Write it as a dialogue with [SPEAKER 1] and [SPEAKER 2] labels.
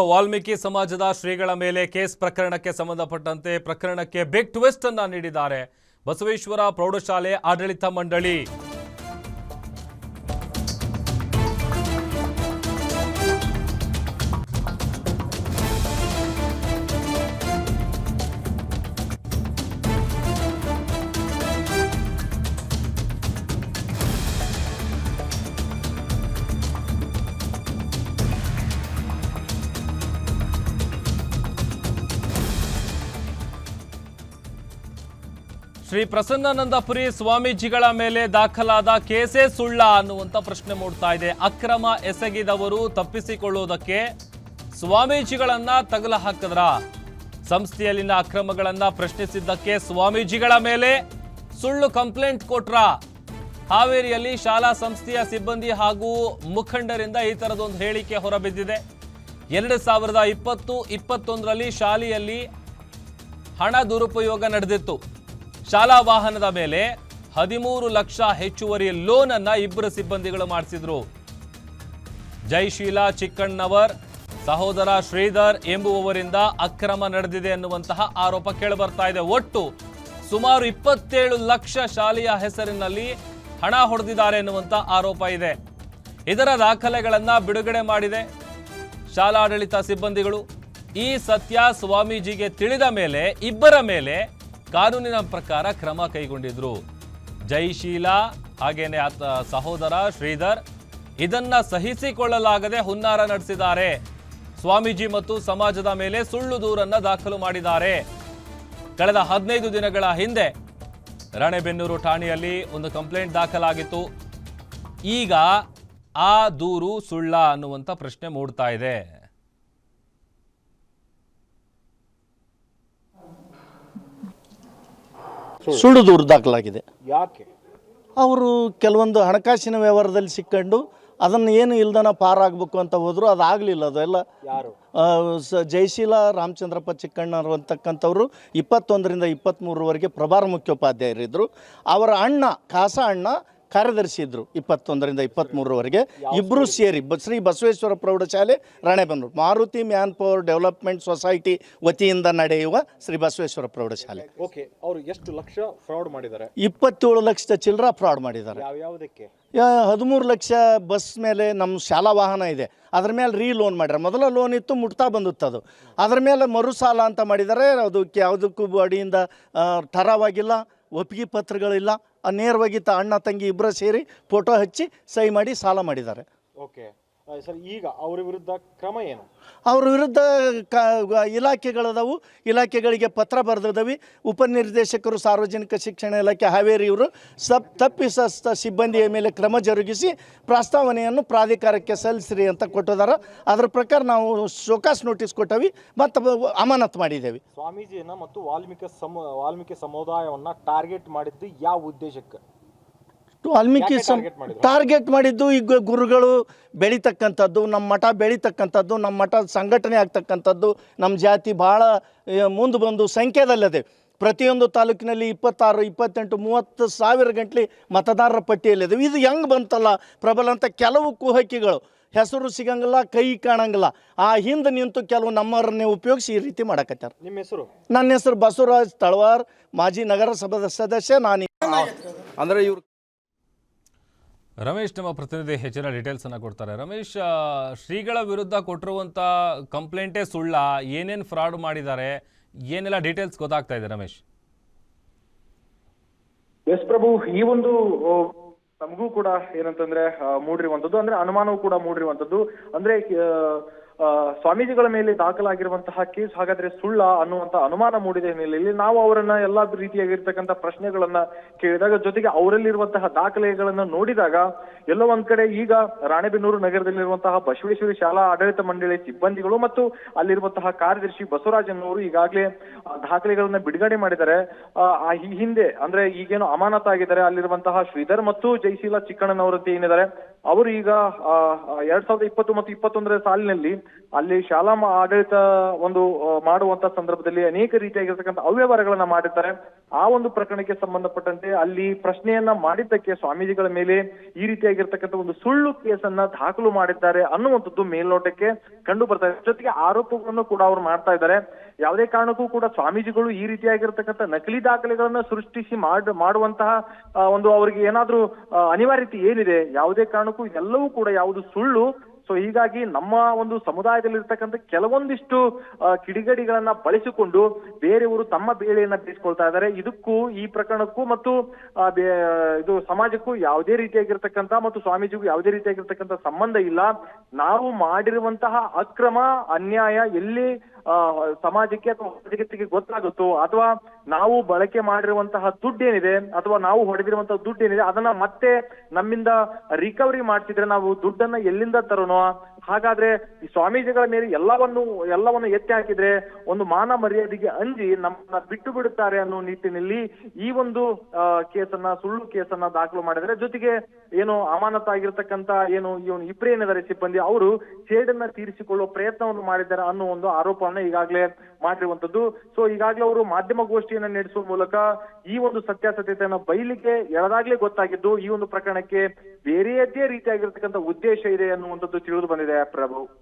[SPEAKER 1] ವಾಲ್ಮೀಕಿ ಸಮಾಜದ ಶ್ರೀಗಳ ಮೇಲೆ ಕೇಸ್ ಪ್ರಕರಣಕ್ಕೆ ಸಂಬಂಧಪಟ್ಟಂತೆ ಪ್ರಕರಣಕ್ಕೆ ಬಿಗ್ ಟ್ವಿಸ್ಟ್ ಅನ್ನ ನೀಡಿದ್ದಾರೆ. ಬಸವೇಶ್ವರ ಪ್ರೌಢಶಾಲೆ ಆಡಳಿತ ಮಂಡಳಿ. ಶ್ರೀ ಪ್ರಸನ್ನಾನಂದಪುರಿ ಸ್ವಾಮೀಜಿಗಳ ಮೇಲೆ ದಾಖಲಾದ ಕೇಸೇ ಸುಳ್ಳ ಅನ್ನುವಂಥ ಪ್ರಶ್ನೆ ಮೂಡ್ತಾ ಇದೆ. ಅಕ್ರಮ ಎಸಗಿದವರು ತಪ್ಪಿಸಿಕೊಳ್ಳುವುದಕ್ಕೆ ಸ್ವಾಮೀಜಿಗಳನ್ನ ತಗಲ ಹಾಕಿದ್ರ? ಸಂಸ್ಥೆಯಲ್ಲಿನ ಅಕ್ರಮಗಳನ್ನ ಪ್ರಶ್ನಿಸಿದ್ದಕ್ಕೆ ಸ್ವಾಮೀಜಿಗಳ ಮೇಲೆ ಸುಳ್ಳು ಕಂಪ್ಲೇಂಟ್ ಕೊಟ್ರ? ಹಾವೇರಿಯಲ್ಲಿ ಶಾಲಾ ಸಂಸ್ಥೆಯ ಸಿಬ್ಬಂದಿ ಹಾಗೂ ಮುಖಂಡರಿಂದ ಈ ತರದೊಂದು ಹೇಳಿಕೆ ಹೊರಬಿದ್ದಿದೆ. ಎರಡು ಸಾವಿರದ ಇಪ್ಪತ್ತು, ಇಪ್ಪತ್ತೊಂದರಲ್ಲಿ ಶಾಲೆಯಲ್ಲಿ ಹಣ ದುರುಪಯೋಗ ನಡೆದಿತ್ತು. ಶಾಲಾ ವಾಹನದ ಮೇಲೆ ಹದಿಮೂರು ಲಕ್ಷ ಹೆಚ್ಚುವರಿ ಲೋನ್ ಅನ್ನ ಇಬ್ಬರು ಸಿಬ್ಬಂದಿಗಳು ಮಾಡಿಸಿದ್ರು. ಜೈಶೀಲಾ ಚಿಕ್ಕಣ್ಣವರ್, ಸಹೋದರ ಶ್ರೀಧರ್ ಎಂಬುವವರಿಂದ ಅಕ್ರಮ ನಡೆದಿದೆ ಎನ್ನುವಂತಹ ಆರೋಪ ಕೇಳಿಬರ್ತಾ ಇದೆ. ಒಟ್ಟು ಸುಮಾರು ಇಪ್ಪತ್ತೇಳು ಲಕ್ಷ ಶಾಲೆಯ ಹೆಸರಿನಲ್ಲಿ ಹಣ ಹೊಡೆದಿದ್ದಾರೆ ಎನ್ನುವಂಥ ಆರೋಪ ಇದೆ. ಇದರ ದಾಖಲೆಗಳನ್ನ ಬಿಡುಗಡೆ ಮಾಡಿದೆ ಶಾಲಾಡಳಿತ ಸಿಬ್ಬಂದಿಗಳು. ಈ ಸತ್ಯ ಸ್ವಾಮೀಜಿಗೆ ತಿಳಿದ ಮೇಲೆ, ಇಬ್ಬರ ಮೇಲೆ ಕಾನೂನಿನ ಪ್ರಕಾರ ಕ್ರಮ ಕೈಗೊಂಡಿದ್ರು. ಜೈಶೀಲಾ ಹಾಗೇನೆ ಆತ ಸಹೋದರ ಶ್ರೀಧರ್, ಇದನ್ನ ಸಹಿಸಿಕೊಳ್ಳಲಾಗದೆ ಹುನ್ನಾರ ನಡೆಸಿದ್ದಾರೆ. ಸ್ವಾಮೀಜಿ ಮತ್ತು ಸಮಾಜದ ಮೇಲೆ ಸುಳ್ಳು ದೂರನ್ನ ದಾಖಲು ಮಾಡಿದ್ದಾರೆ. ಕಳೆದ ಹದಿನೈದು ದಿನಗಳ ಹಿಂದೆ ರಾಣೆಬೆನ್ನೂರು ಠಾಣೆಯಲ್ಲಿ ಒಂದು ಕಂಪ್ಲೇಂಟ್ ದಾಖಲಾಗಿತ್ತು. ಈಗ ಆ ದೂರು ಸುಳ್ಳ ಅನ್ನುವಂಥ ಪ್ರಶ್ನೆ ಮೂಡ್ತಾ ಇದೆ.
[SPEAKER 2] ಸುಳ್ಳು. ದೂರು ದಾಖಲಾಗಿದೆ
[SPEAKER 3] ಯಾಕೆ?
[SPEAKER 2] ಅವರು ಕೆಲವೊಂದು ಹಣಕಾಸಿನ ವ್ಯವಹಾರದಲ್ಲಿ ಸಿಕ್ಕೊಂಡು ಅದನ್ನು ಏನು ಇಲ್ದನ ಪಾರಾಗಬೇಕು ಅಂತ ಹೋದ್ರು ಅದಾಗಲಿಲ್ಲ ಅದೆಲ್ಲ
[SPEAKER 3] ಯಾರು?
[SPEAKER 2] ಆ, ಸ ಜಯಶೀಲ ರಾಮಚಂದ್ರಪ್ಪ ಚಿಕ್ಕಣ್ಣರು ಅಂತಕ್ಕಂಥವ್ರು ಇಪ್ಪತ್ತೊಂದರಿಂದ ಇಪ್ಪತ್ತ್ಮೂರವರೆಗೆ ಪ್ರಭಾರ ಮುಖ್ಯೋಪಾಧ್ಯಾಯರಿದ್ದರು ಅವರ ಅಣ್ಣ ಖಾಸ ಅಣ್ಣ ಕಾರ್ಯದರ್ಶಿ ಇದ್ದರು ಇಪ್ಪತ್ತೊಂದರಿಂದ ಇಪ್ಪತ್ತ್ಮೂರವರೆಗೆ ಇಬ್ಬರು ಸೇರಿ ಬ ಶ್ರೀ ಬಸವೇಶ್ವರ ಪ್ರೌಢಶಾಲೆ Ranebennur. Maruti man power development society ವತಿಯಿಂದ ನಡೆಯುವ ಶ್ರೀ ಬಸವೇಶ್ವರ ಪ್ರೌಢಶಾಲೆ.
[SPEAKER 3] ಓಕೆ ಅವರು ಎಷ್ಟು ಲಕ್ಷ ಫ್ರಾಡ್ ಮಾಡಿದ್ದಾರೆ?
[SPEAKER 2] ಇಪ್ಪತ್ತೇಳು ಲಕ್ಷ ಚಿಲ್ಲರ ಫ್ರಾಡ್ ಮಾಡಿದ್ದಾರೆ.
[SPEAKER 3] ಯಾವುದಕ್ಕೆ?
[SPEAKER 2] ಹದಿಮೂರು ಲಕ್ಷ ಬಸ್ ಮೇಲೆ ನಮ್ಮ ಶಾಲಾ ವಾಹನ ಇದೆ. ಅದ್ರ ಮೇಲೆ ರೀ ಲೋನ್ ಮಾಡ್ಯಾರ ಮೊದಲ ಲೋನ್ ಇತ್ತು ಮುಟ್ತಾ ಬಂದಿತ್ತು ಅದು. ಅದ್ರ ಮೇಲೆ ಮರು ಸಾಲ ಅಂತ ಮಾಡಿದ್ದಾರೆ. ಅದಕ್ಕೆ ಯಾವುದಕ್ಕೂ ಅಡಿಯಿಂದ ಠರಾವಾಗಿಲ್ಲ ಒಪ್ಪಿಗೆ ಪತ್ರಗಳಿಲ್ಲ. ನೇರವಾಗಿ ತ ಅಣ್ಣ, ತಂಗಿ ಇಬ್ಬರ ಸೇರಿ ಫೋಟೋ ಹಚ್ಚಿ, ಸಹಿ ಮಾಡಿ, ಸಾಲ ಮಾಡಿದ್ದಾರೆ.
[SPEAKER 3] ಓಕೆ ಸರ್ ಈಗ ಅವರ ವಿರುದ್ಧ ಕ್ರಮ ಏನು?
[SPEAKER 2] ಅವ್ರ ವಿರುದ್ಧ ಕ ಇಲಾಖೆಗಳದವು. ಇಲಾಖೆಗಳಿಗೆ ಪತ್ರ ಬರೆದಿದ್ದಾವೆ ಉಪನಿರ್ದೇಶಕರು ಸಾರ್ವಜನಿಕ ಶಿಕ್ಷಣ ಇಲಾಖೆ ಹಾವೇರಿ ಇವರು ಸಪ್ ತಪ್ಪಿಸಸ್ಥ ಸಿಬ್ಬಂದಿಯ ಮೇಲೆ ಕ್ರಮ ಜರುಗಿಸಿ ಪ್ರಸ್ತಾವನೆಯನ್ನು ಪ್ರಾಧಿಕಾರಕ್ಕೆ ಸಲ್ಲಿಸ್ರಿ ಅಂತ ಕೊಟ್ಟಿದ್ದಾರೆ ಅದರ ಪ್ರಕಾರ ನಾವು ಶೋಕಾಸ್ ನೋಟಿಸ್ ಕೊಟ್ಟವಿ ಮತ್ತು ಅಮಾನತ್ ಮಾಡಿದ್ದೇವೆ
[SPEAKER 3] ಸ್ವಾಮೀಜಿಯನ್ನು ಮತ್ತು ವಾಲ್ಮೀಕಿ ಸಮ ವಾಲ್ಮೀಕಿ ಸಮುದಾಯವನ್ನು ಟಾರ್ಗೆಟ್ ಮಾಡಿದ್ದು ಯಾವ ಉದ್ದೇಶಕ್ಕೆ?
[SPEAKER 2] ವಾಲ್ಮೀಕಿ ಸಂ ಟಾರ್ಗೆಟ್ ಮಾಡಿದ್ದು ಈಗ ಗುರುಗಳು ಬೆಳೀತಕ್ಕಂಥದ್ದು ನಮ್ಮ ಮಠ ಬೆಳೀತಕ್ಕಂಥದ್ದು ನಮ್ಮ ಮಠ ಸಂಘಟನೆ ಆಗ್ತಕ್ಕಂಥದ್ದು ನಮ್ಮ ಜಾತಿ ಭಾಳ ಮುಂದೆ ಬಂದು ಸಂಖ್ಯೆದಲ್ಲದೆ. ಪ್ರತಿಯೊಂದು ತಾಲೂಕಿನಲ್ಲಿ ಇಪ್ಪತ್ತಾರು ಇಪ್ಪತ್ತೆಂಟು ಮೂವತ್ತು ಸಾವಿರ ಗಂಟ್ಲಿ ಮತದಾರರ ಪಟ್ಟಿಯಲ್ಲಿದೆ. ಇದು ಹೆಂಗೆ ಬಂತಲ್ಲ? ಪ್ರಬಲ ಅಂತ ಕೆಲವು ಕುಹಕಿಗಳು ಹೆಸರು ಸಿಗಂಗಿಲ್ಲ ಕೈ ಕಾಣಂಗಿಲ್ಲ. ಆ ಹಿಂದೆ ನಿಂತು ಕೆಲವು ನಮ್ಮವರನ್ನೇ ಉಪಯೋಗಿಸಿ ಈ ರೀತಿ ಮಾಡಕತ್ತಾರೆ.
[SPEAKER 3] ನಿಮ್ಮ ಹೆಸರು?
[SPEAKER 2] ನನ್ನ ಹೆಸರು ಬಸವರಾಜ್ ತಳವಾರ್. ಮಾಜಿ ನಗರಸಭಾ ಸದಸ್ಯ ನಾನು
[SPEAKER 4] ಅಂದ್ರೆ ಇವ್ರು
[SPEAKER 1] ರಮೇಶ್ ನಮ್ಮ ಪ್ರತಿನಿಧಿ ಹೆಚ್ಚಿನ ಡೀಟೇಲ್ಸ್ ಅನ್ನ ಕೊಡ್ತಾರೆ. ರಮೇಶ್ ಶ್ರೀಗಳ ವಿರುದ್ಧ ಕೊಟ್ಟಿರುವಂತ ಕಂಪ್ಲೇಂಟೇ ಸುಳ್ಳ, ಏನೇನು ಫ್ರಾಡ್ ಮಾಡಿದ್ದಾರೆ, ಏನೆಲ್ಲ ಡೀಟೇಲ್ಸ್ ಗೊತ್ತಾಗ್ತಾ ಇದೆ ರಮೇಶ್?
[SPEAKER 5] ಎಸ್ ಪ್ರಭು, ಈ ಒಂದು ನಮಗೂ ಕೂಡ ಏನಂತಂದ್ರೆ ಮೂಡಿರುವಂತದ್ದು, ಅಂದ್ರೆ ಅನುಮಾನವೂ ಕೂಡ ಮೂಡಿರುವಂತದ್ದು. ಅಂದ್ರೆ ಸ್ವಾಮೀಜಿಗಳ ಮೇಲೆ ದಾಖಲಾಗಿರುವಂತಹ ಕೇಸ್ ಹಾಗಾದ್ರೆ ಸುಳ್ಳ ಅನ್ನುವಂತ ಅನುಮಾನ ಮೂಡಿದ ಹಿನ್ನೆಲೆಯಲ್ಲಿ ನಾವು ಅವರನ್ನ ಎಲ್ಲಾ ರೀತಿಯಾಗಿರ್ತಕ್ಕಂಥ ಪ್ರಶ್ನೆಗಳನ್ನ ಕೇಳಿದಾಗ ಜೊತೆಗೆ ಅವರಲ್ಲಿರುವಂತಹ ದಾಖಲೆಗಳನ್ನ ನೋಡಿದಾಗ ಎಲ್ಲೋ ಒಂದ್ ಕಡೆ ಈಗ ರಾಣೆಬೆನ್ನೂರು ನಗರದಲ್ಲಿರುವಂತಹ ಬಸವೇಶ್ವರಿ ಶಾಲಾ ಆಡಳಿತ ಮಂಡಳಿ ಸಿಬ್ಬಂದಿಗಳು ಮತ್ತು ಅಲ್ಲಿರುವಂತಹ ಕಾರ್ಯದರ್ಶಿ ಬಸವರಾಜ್ ಅನ್ನೋರು ಈಗಾಗಲೇ ದಾಖಲೆಗಳನ್ನ ಬಿಡುಗಡೆ ಮಾಡಿದ್ದಾರೆ. ಈ ಹಿಂದೆ ಅಂದ್ರೆ ಈಗೇನು ಅಮಾನತಾಗಿದ್ದಾರೆ ಅಲ್ಲಿರುವಂತಹ ಶ್ರೀಧರ್ ಮತ್ತು ಜಯಶೀಲ ಚಿಕ್ಕಣ್ಣನವರಂತೆ ಏನಿದ್ದಾರೆ. ಅವರು ಈಗ ಎರಡ್ ಸಾವಿರದ ಇಪ್ಪತ್ತು ಮತ್ತು ಇಪ್ಪತ್ತೊಂದರ ಸಾಲಿನಲ್ಲಿ ಅಲ್ಲಿ ಶಾಲಾ ಆಡಳಿತ ಒಂದು ಮಾಡುವಂತ ಸಂದರ್ಭದಲ್ಲಿ ಅನೇಕ ರೀತಿಯಾಗಿರ್ತಕ್ಕಂಥ ಅವ್ಯವಹಾರಗಳನ್ನ ಮಾಡಿರ್ತಾರೆ ಆ ಒಂದು ಪ್ರಕರಣಕ್ಕೆ ಸಂಬಂಧಪಟ್ಟಂತೆ ಅಲ್ಲಿ ಪ್ರಶ್ನೆಯನ್ನ ಮಾಡಿದ್ದಕ್ಕೆ ಸ್ವಾಮೀಜಿಗಳ ಮೇಲೆ ಈ ರೀತಿಯಾಗಿರ್ತಕ್ಕಂಥ ಒಂದು ಸುಳ್ಳು ಕೇಸನ್ನ ದಾಖಲು ಮಾಡಿದ್ದಾರೆ ಅನ್ನುವಂಥದ್ದು ಮೇಲ್ನೋಟಕ್ಕೆ ಕಂಡು ಬರ್ತಾರೆ ಜೊತೆಗೆ ಆರೋಪಗಳನ್ನು ಕೂಡ ಅವ್ರು ಮಾಡ್ತಾ ಇದ್ದಾರೆ. ಯಾವುದೇ ಕಾರಣಕ್ಕೂ ಕೂಡ ಸ್ವಾಮೀಜಿಗಳು ಈ ರೀತಿಯಾಗಿರ್ತಕ್ಕಂಥ ನಕಲಿ ದಾಖಲೆಗಳನ್ನ ಸೃಷ್ಟಿಸಿ ಮಾಡ್, ಮಾಡುವಂತಹ ಒಂದು ಅವರಿಗೆ ಏನಾದ್ರೂ ಅನಿವಾರ್ಯತೆ ಏನಿದೆ, ಯಾವುದೇ ಕಾರಣಕ್ಕೂ ಇದೆಲ್ಲವೂ ಕೂಡ ಯಾವುದು ಸುಳ್ಳು. ಸೊ ಹೀಗಾಗಿ ನಮ್ಮ ಒಂದು ಸಮುದಾಯದಲ್ಲಿ ಇರ್ತಕ್ಕಂಥ ಕೆಲವೊಂದಿಷ್ಟು ಕಿಡಿಗಡಿಗಳನ್ನ ಬಳಸಿಕೊಂಡು ಬೇರೆಯವರು ತಮ್ಮ ಬೇಳೆಯನ್ನ ಬೇಯಿಸ್ಕೊಳ್ತಾ ಇದ್ದಾರೆ. ಇದಕ್ಕೂ, ಈ ಪ್ರಕರಣಕ್ಕೂ ಮತ್ತು ಇದು ಸಮಾಜಕ್ಕೂ ಯಾವುದೇ ರೀತಿಯಾಗಿರ್ತಕ್ಕಂಥ ಮತ್ತು ಸ್ವಾಮೀಜಿಗೂ ಯಾವುದೇ ರೀತಿಯಾಗಿರ್ತಕ್ಕಂಥ ಸಂಬಂಧ ಇಲ್ಲ. ನಾವು ಮಾಡಿರುವಂತಹ ಅಕ್ರಮ ಅನ್ಯಾಯ ಎಲ್ಲಿ ಆ, ಸಮಾಜಕ್ಕೆ ಅಥವಾ ಜಗತ್ತಿಗೆ ಗೊತ್ತಾಗುತ್ತೋ ಅಥವಾ ನಾವು ಬಳಕೆ ಮಾಡಿರುವಂತಹ ದುಡ್ಡೇನಿದೆ ಅಥವಾ ನಾವು ಹೊಡೆದಿರುವಂತಹ ದುಡ್ಡೇನಿದೆ ಅದನ್ನ ಮತ್ತೆ ನಮ್ಮಿಂದ ರಿಕವರಿ ಮಾಡ್ತಿದ್ರೆ ನಾವು ದುಡ್ಡನ್ನ ಎಲ್ಲಿಂದ ತರೋಣ ಹಾಗಾದ್ರೆ ಈ ಸ್ವಾಮೀಜಿಗಳ ಮೇಲೆ ಎಲ್ಲವನ್ನು ಎಲ್ಲವನ್ನು ಎತ್ತಿ ಹಾಕಿದ್ರೆ ಒಂದು ಮಾನ ಮರ್ಯಾದೆಗೆ ಅಂಜಿ ನಮ್ಮನ್ನ ಬಿಟ್ಟು ಬಿಡುತ್ತಾರೆ ಅನ್ನೋ ನಿಟ್ಟಿನಲ್ಲಿ ಈ ಒಂದು ಕೇಸನ್ನ ಸುಳ್ಳು ಕೇಸನ್ನ ದಾಖಲು ಮಾಡಿದ್ರೆ ಜೊತೆಗೆ ಏನು ಅಮಾನತಾಗಿರ್ತಕ್ಕಂತ ಏನು ಇವನು ಇಬ್ರೇ ಏನಿದ್ದಾರೆ ಸಿಬ್ಬಂದಿ ಅವರು ಸೇಡನ್ನ ತೀರಿಸಿಕೊಳ್ಳುವ ಪ್ರಯತ್ನವನ್ನು ಮಾಡಿದ್ದಾರೆ ಅನ್ನೋ ಒಂದು ಆರೋಪವನ್ನ ಈಗಾಗಲೇ ಮಾಡಿರುವಂತದ್ದು ಸೊ ಈಗಾಗಲೇ ಅವರು ಮಾಧ್ಯಮ ಗೋಷ್ಠಿಯನ್ನ ನಡೆಸುವ ಮೂಲಕ ಈ ಒಂದು ಸತ್ಯಾಸತ್ಯತೆಯನ್ನು ಬಯಲಿಗೆ ಎಳೆದಾಗ್ಲೇ ಗೊತ್ತಾಗಿದ್ದು, ಈ ಒಂದು ಪ್ರಕರಣಕ್ಕೆ ಬೇರೆಯದ್ದೇ ರೀತಿಯಾಗಿರ್ತಕ್ಕಂಥ ಉದ್ದೇಶ ಇದೆ ಅನ್ನುವಂಥದ್ದು ತಿಳಿದು ಬಂದಿದೆ ಪ್ರಭು.